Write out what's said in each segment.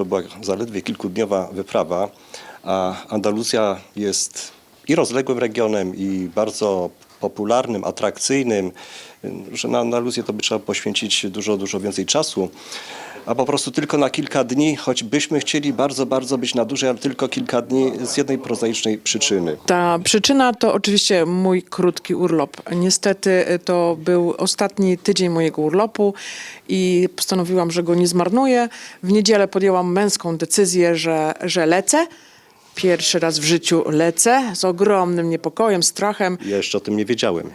To była zaledwie kilkudniowa wyprawa, a Andaluzja jest i rozległym regionem, i bardzo popularnym, atrakcyjnym, że na Andaluzję to by trzeba poświęcić dużo, dużo więcej czasu. A po prostu tylko na kilka dni, choć byśmy chcieli bardzo, bardzo być na dłużej, ale tylko kilka dni z jednej prozaicznej przyczyny. Ta przyczyna to oczywiście mój krótki urlop. Niestety y, to był ostatni tydzień mojego urlopu i postanowiłam, że go nie zmarnuję. W niedzielę podjęłam męską decyzję, że, że lecę. Pierwszy raz w życiu lecę z ogromnym niepokojem, strachem. Ja jeszcze o tym nie wiedziałem.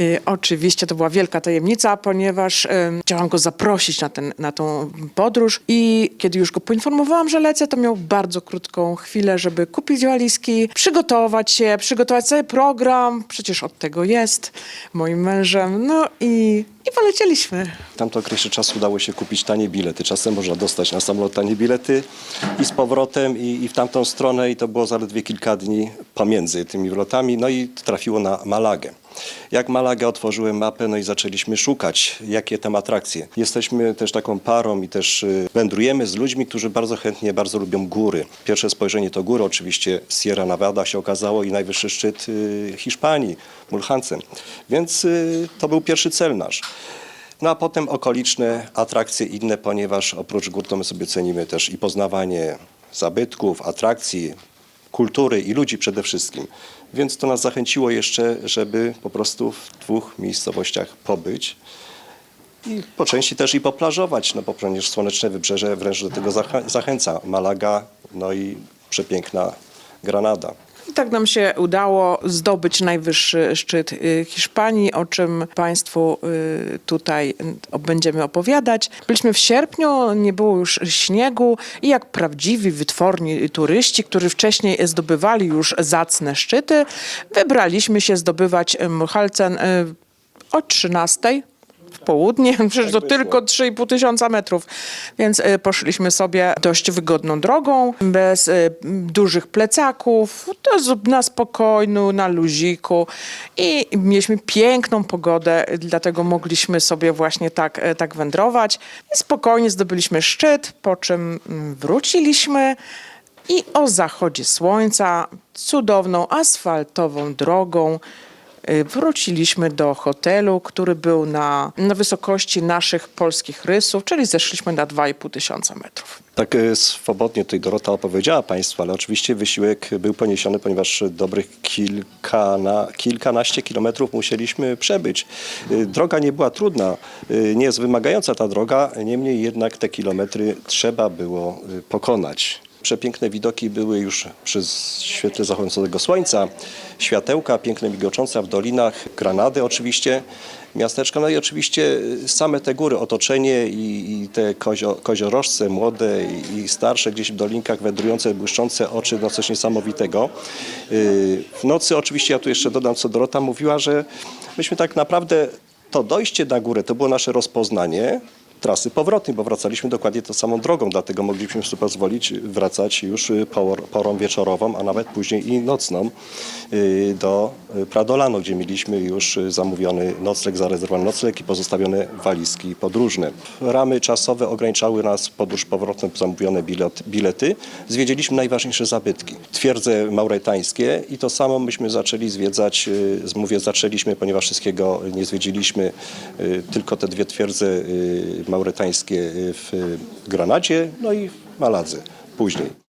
Y, Oczywiście to była wielka tajemnica, ponieważ chciałam go zaprosić na, ten, na tą podróż i kiedy już go poinformowałam, że lecę, to miał bardzo krótką chwilę, żeby kupić walizki, przygotować się, przygotować sobie program, przecież od tego jest moim mężem, no i, i polecieliśmy. W tamtym okresie czasu udało się kupić tanie bilety. Czasem można dostać na samolot tanie bilety i z powrotem i, i w tamtą stronę i to było zaledwie kilka dni pomiędzy tymi lotami. No i trafiło na Malagę. Jak Malagę otworzyłem mapę, no i zaczęliśmy szukać, jakie tam atrakcje. Jesteśmy też taką parą i też y, wędrujemy z ludźmi, którzy bardzo chętnie, bardzo lubią góry. Pierwsze spojrzenie to góry, oczywiście Sierra Nevada się okazało i najwyższy szczyt y, Hiszpanii, Mulhancem. Więc y, to był pierwszy cel nasz. No a potem okoliczne atrakcje inne, ponieważ oprócz gór to my sobie cenimy też i poznawanie zabytków, atrakcji, kultury i ludzi przede wszystkim. Więc to nas zachęciło jeszcze, żeby po prostu w dwóch miejscowościach pobyć i po części też i poplażować, no bo przecież słoneczne wybrzeże wręcz do tego zachęca. Malaga, no i przepiękna Granada. I tak nam się udało zdobyć najwyższy szczyt y, Hiszpanii, o czym Państwu y, tutaj będziemy opowiadać. Byliśmy w sierpniu, nie było już śniegu i jak prawdziwi, wytworni turyści, którzy wcześniej zdobywali już zacne szczyty, wybraliśmy się zdobywać Mchalcen y, o 13 w południe, przecież to wyszło. tylko 3,5 tysiąca metrów, więc y, poszliśmy sobie dość wygodną drogą, bez y, dużych plecaków, to na spokojnu, na luziku i mieliśmy piękną pogodę, dlatego mogliśmy sobie właśnie tak, y, tak wędrować. Spokojnie zdobyliśmy szczyt, po czym mm, wróciliśmy i o zachodzie słońca cudowną asfaltową drogą Wróciliśmy do hotelu, który był na, na wysokości naszych polskich rysów, czyli zeszliśmy na 2,5 tysiąca metrów. Tak e, swobodnie tutaj Dorota opowiedziała Państwu, ale oczywiście wysiłek był poniesiony, ponieważ dobrych kilkana, kilkanaście kilometrów musieliśmy przebyć. E, Droga nie była trudna, nie jest wymagająca ta droga, niemniej jednak te kilometry trzeba było pokonać. Przepiękne widoki były już przy świetle zachodzącego słońca, światełka piękne migoczące w dolinach, Granady oczywiście, miasteczko, no i oczywiście same te góry, otoczenie i, i te kozio, koziorożce młode i, i starsze gdzieś w dolinkach wędrujące, błyszczące oczy, no coś niesamowitego. Yy, W nocy oczywiście, ja tu jeszcze dodam, co Dorota mówiła, że myśmy tak naprawdę to dojście na górę to było nasze rozpoznanie trasy powrotnej, bo wracaliśmy dokładnie tą samą drogą, dlatego mogliśmy sobie pozwolić wracać już y, por- porą wieczorową, a nawet później i nocną y, do Pradolano, gdzie mieliśmy już y, zamówiony nocleg, zarezerwowany nocleg i pozostawione walizki podróżne. Ramy czasowe ograniczały nas podróż powrotną zamówione bilet, bilety. Zwiedziliśmy najważniejsze zabytki. Twierdze mauretańskie i to samo myśmy zaczęli zwiedzać, y, mówię zaczęliśmy, ponieważ wszystkiego nie zwiedziliśmy, y, tylko te dwie twierdze mauretańskie w Granadzie, no i Maladze później.